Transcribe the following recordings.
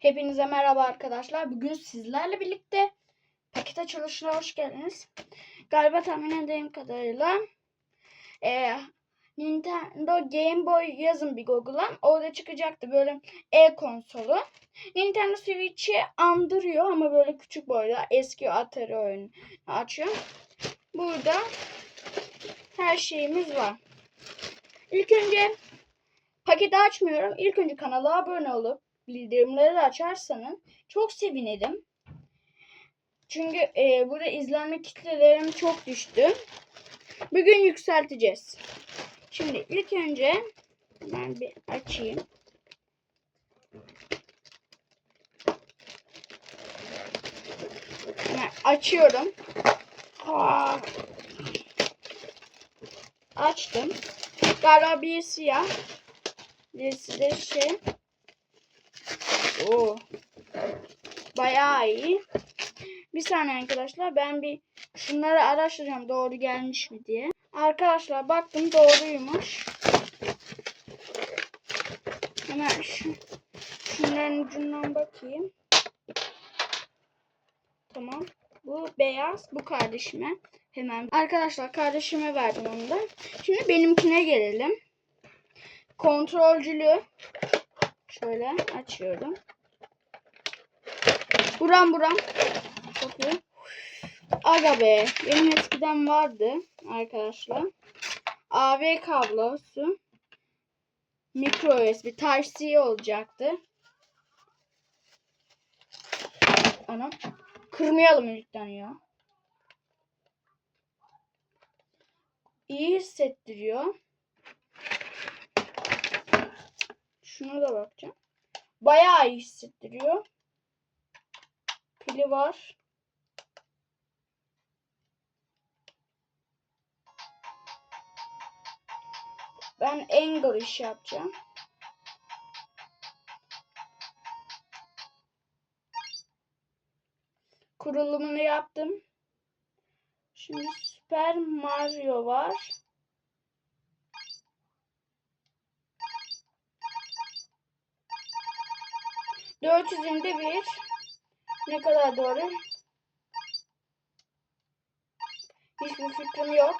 Hepinize merhaba arkadaşlar. Bugün sizlerle birlikte paket açılışına hoş geldiniz. Galiba tahmin edeyim kadarıyla eee, Nintendo Game Boy yazın bir Google'a. Orada çıkacaktı böyle e-konsolu. Nintendo Switch'i andırıyor ama böyle küçük boyda eski Atari oyunu açıyor. Burada her şeyimiz var. İlk önce paketi açmıyorum. İlk önce kanala abone olup bildirimleri de açarsanız çok sevinirim. Çünkü e, burada izlenme kitlelerim çok düştü. Bugün yükselteceğiz. Şimdi ilk önce ben bir açayım. Hemen açıyorum. Aa. Açtım. Galiba bir siyah. Birisi de şey. Oo. Bayağı iyi. Bir saniye arkadaşlar ben bir şunları araştıracağım doğru gelmiş mi diye. Arkadaşlar baktım doğruymuş. Hemen şu, şunların ucundan bakayım. Tamam. Bu beyaz. Bu kardeşime. Hemen. Arkadaşlar kardeşime verdim onu da. Şimdi benimkine gelelim. Kontrolcülü. Şöyle açıyorum. Buram buram. Çok iyi. Aga be. Benim eskiden vardı arkadaşlar. AV kablosu. Micro USB Type-C olacaktı. Anam. Kırmayalım ilkten ya. İyi hissettiriyor. Şuna da bakacağım. Bayağı iyi hissettiriyor. Pili var. Ben iş yapacağım. Kurulumunu yaptım. Şimdi Super Mario var. Dört yüzünde bir. Ne kadar doğru? Hiçbir fikrim yok.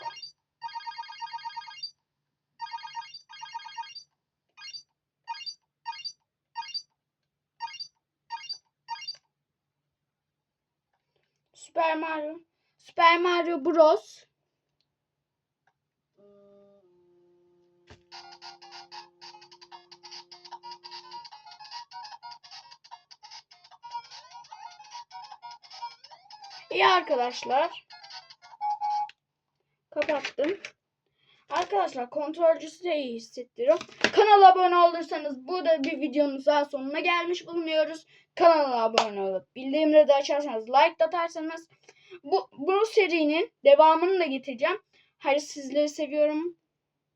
Super Mario. Super Mario Bros. İyi arkadaşlar. Kapattım. Arkadaşlar kontrolcüsü de iyi hissettiriyor. Kanala abone olursanız burada bir videonun daha sonuna gelmiş bulunuyoruz. Kanala abone olup bildirimleri de açarsanız like de atarsanız bu, bu serinin devamını da getireceğim. Hayır sizleri seviyorum.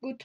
Good.